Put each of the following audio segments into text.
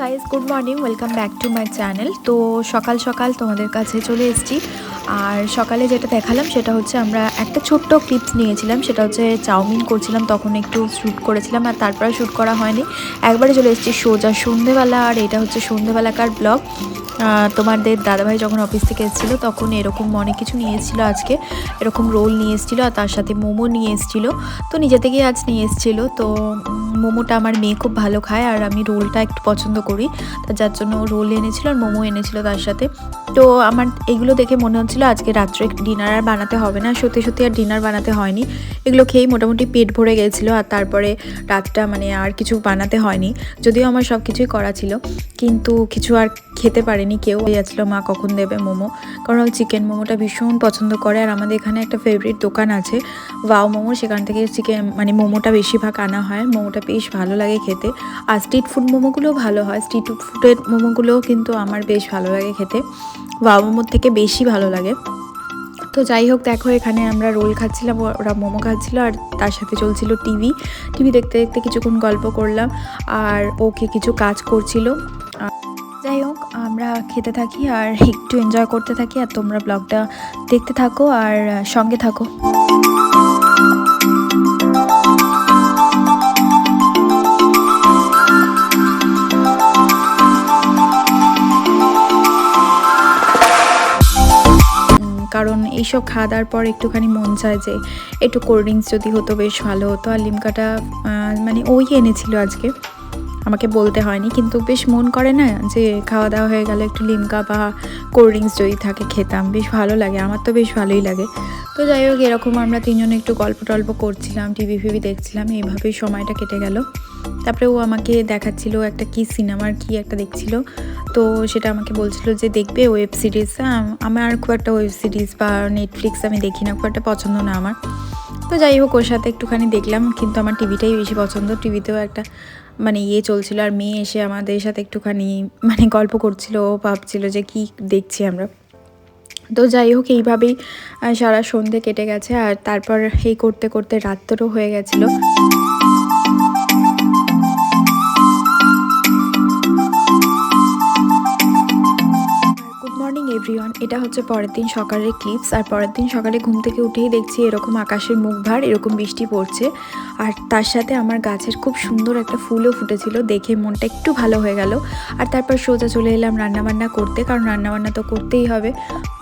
Guys good morning welcome back to my channel তো সকাল সকাল তোমাদের কাছে চলে এসেছি। আর সকালে যেটা দেখালাম, সেটা হচ্ছে আমরা একটা ছোট্ট ক্লিপস নিয়েছিলাম। সেটা হচ্ছে চাউমিন করছিলাম, তখন একটু শ্যুট করেছিলাম আর তারপরে শ্যুট করা হয়নি। একবারে চলে এসেছি সোজা সন্ধেবেলা, আর এটা হচ্ছে সন্ধেবেলাকার ব্লগ তোমাদের দাদাভাই যখন অফিস থেকে এসেছিল, তখন এরকম অনেক কিছু নিয়ে এসেছিল আজকে। এরকম রোল নিয়ে এসেছিল আর তার সাথে মোমো নিয়ে এসেছিল। তো নিজে থেকেই আজ নিয়ে এসেছিল। তো মোমোটা আমার মেয়ে খুব ভালো খায় আর আমি রোলটা একটু পছন্দ করি। তা যার জন্য রোল এনেছিল আর মোমো এনেছিল তার সাথে। তো আমার এগুলো দেখে মনে হচ্ছিল আজকে রাত্রে ডিনার আর বানাতে হবে না। সত্যি সত্যি আর ডিনার বানাতে হয়নি। এগুলো খেয়েই মোটামুটি পেট ভরে গেছিল আর তারপরে রাতটা মানে আর কিছু বানাতে হয়নি। যদিও আমার সব কিছুই করা ছিল। কিন্তু কিছু আর খেতে পারেনি। কেউ যাচ্ছিল মা কখন দেবে মোমো। কারণ ওই চিকেন মোমোটা ভীষণ পছন্দ করে। আর আমাদের এখানে একটা ফেভারিট দোকান আছে। ওয়াও মোমো, সেখান থেকে চিকেন মানে মোমোটা বেশিরভাগ আনা হয়। মোমোটা বেশ ভালো লাগে খেতে। আর স্ট্রিট ফুড মোমোগুলোও ভালো হয়। স্ট্রিট ফুডের মোমোগুলোও কিন্তু আমার বেশ ভালো লাগে খেতে। ওয়াও মোমোর থেকে বেশি ভালো লাগে। তো যাই হোক, দেখো এখানে আমরা রোল খাচ্ছিলাম। ওরা মোমো খাচ্ছিল আর তার সাথে চলছিল টিভি। টিভি দেখতে দেখতে কিছুক্ষণ গল্প করলাম। আর ওকে কিছু কাজ করছিল। যাই হোক, আমরা খেতে থাকি আর একটু এনজয় করতে থাকি আর তোমরা ব্লগটা দেখতে থাকো আর সঙ্গে থাকো। কারণ এইসব খাওয়া দাওয়ার পর একটুখানি মন চায় যে একটু কোল্ড ড্রিঙ্কস যদি হতো বেশ ভালো হতো। আর লিমকাটা মানে ওই এনেছিল আজকে। আমাকে বলতে হয়নি, কিন্তু বেশ মন করে না যে খাওয়া দাওয়া হয়ে গেলে একটু লিমকা বা কোল্ড ড্রিঙ্কস যদি থাকে খেতাম। বেশ ভালো লাগে, আমার তো বেশ ভালোই লাগে। তো যাই হোক, এরকম আমরা তিনজনে একটু গল্প টল্প করছিলাম, টিভি ফিভি দেখছিলাম, এইভাবেই সময়টা কেটে গেল। তারপরে ও আমাকে দেখাচ্ছিল একটা কি সিনেমার কি একটা দেখছিল। তো সেটা আমাকে বলছিল যে, দেখবে ওয়েব সিরিজ আমার খুব একটা ওয়েব সিরিজ বা নেটফ্লিক্স আমি দেখি না, খুব একটা পছন্দ না আমার। তো যাই হোক, ওর সাথে একটুখানি দেখলাম, কিন্তু আমার টিভিটাই বেশি পছন্দ। টিভিতেও একটা মানে ইয়ে চলছিল আর মেয়ে এসে আমাদের সাথে একটুখানি মানে গল্প করছিল, ও ভাবছিল যে কি দেখছি আমরা। তো যাই হোক, এইভাবেই সারা সন্ধে কেটে গেছে আর তারপর এই করতে করতে রাত্রও হয়ে গেছিল। এভরিওয়ান এটা হচ্ছে পরের দিন সকালের ক্লিপস আর পরের দিন সকালে ঘুম থেকে উঠেই দেখছি এরকম আকাশের মুখ ভার এরকম বৃষ্টি পড়ছে। আর তার সাথে আমার গাছের খুব সুন্দর একটা ফুলও ফুটেছিল, দেখে মনটা একটু ভালো হয়ে গেল। আর তারপর সোজা চলে এলাম রান্নাবান্না করতে, কারণ রান্নাবান্না তো করতেই হবে।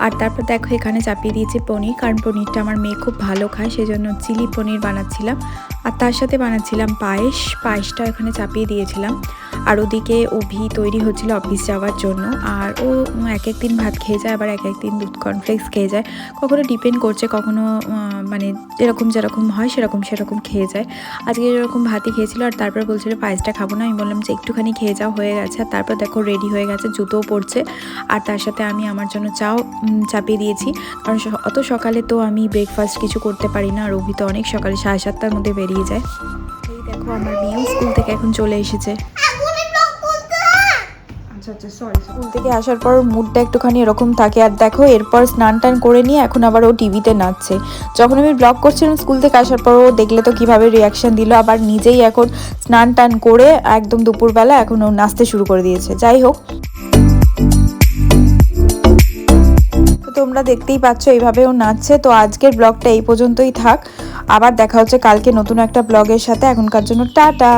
আর তারপর দেখো এখানে চাপিয়ে দিয়েছি পনির, কারণ পনিরটা আমার মেয়ে খুব ভালো খায়, সেজন্য চিলি পনির বানাচ্ছিলাম। আর তার সাথে বানাচ্ছিলাম পায়েস পায়েসটা এখানে চাপিয়ে দিয়েছিলাম। আর ওদিকে অভি তৈরি হচ্ছিল অফিস যাওয়ার জন্য। আর ও এক এক দিন ভাত খেয়ে যায়, আবার এক এক দিন দুধ কর্নফ্লেক্স খেয়ে যায়। কখনো ডিপেন্ড করছে, কখনো মানে যেরকম যেরকম হয় সেরকম সেরকম খেয়ে যায়। আজকে যেরকম ভাতই খেয়েছিল আর তারপর বলছিল, পায়েসটা খাব না। আমি বললাম যে, একটুখানি খেয়ে যাও, হয়ে গেছে। আর তারপর দেখো রেডি হয়ে গেছে, জুতোও পড়ছে আর তার সাথে আমি আমার জন্য চাও চাপিয়ে দিয়েছি। কারণ অত সকালে তো আমি ব্রেকফাস্ট কিছু করতে পারি না। আর অভি তো অনেক সকালে, সাড়ে সাতটার মধ্যে বেরিয়ে যায়। এই দেখো আমার মেয়েও স্কুল থেকে এখন চলে এসেছে। আচ্ছা আচ্ছা সরি স্কুল থেকে আসার পর মুডটা একটুখানি এরকম থাকে। আর দেখো, এরপর স্নান টান করে নিয়ে এখন আবার ও টিভিতে নাচছে। যখন আমি ব্লগ করছিলাম স্কুল থেকে আসার পর ও দেখলে তো কীভাবে রিয়াকশন দিল। আবার নিজেই এখন স্নান টান করে একদম দুপুরবেলা এখন ও নাচতে শুরু করে দিয়েছে। যাই হোক। তোমরা দেখতেই পাচ্ছ, এইভাবে ও নাচছে। তো আজকের ব্লগটা এই পর্যন্তই থাক। আবার দেখা হচ্ছে কালকে নতুন একটা ব্লগের সাথে। এখনকার জন্য টাটা।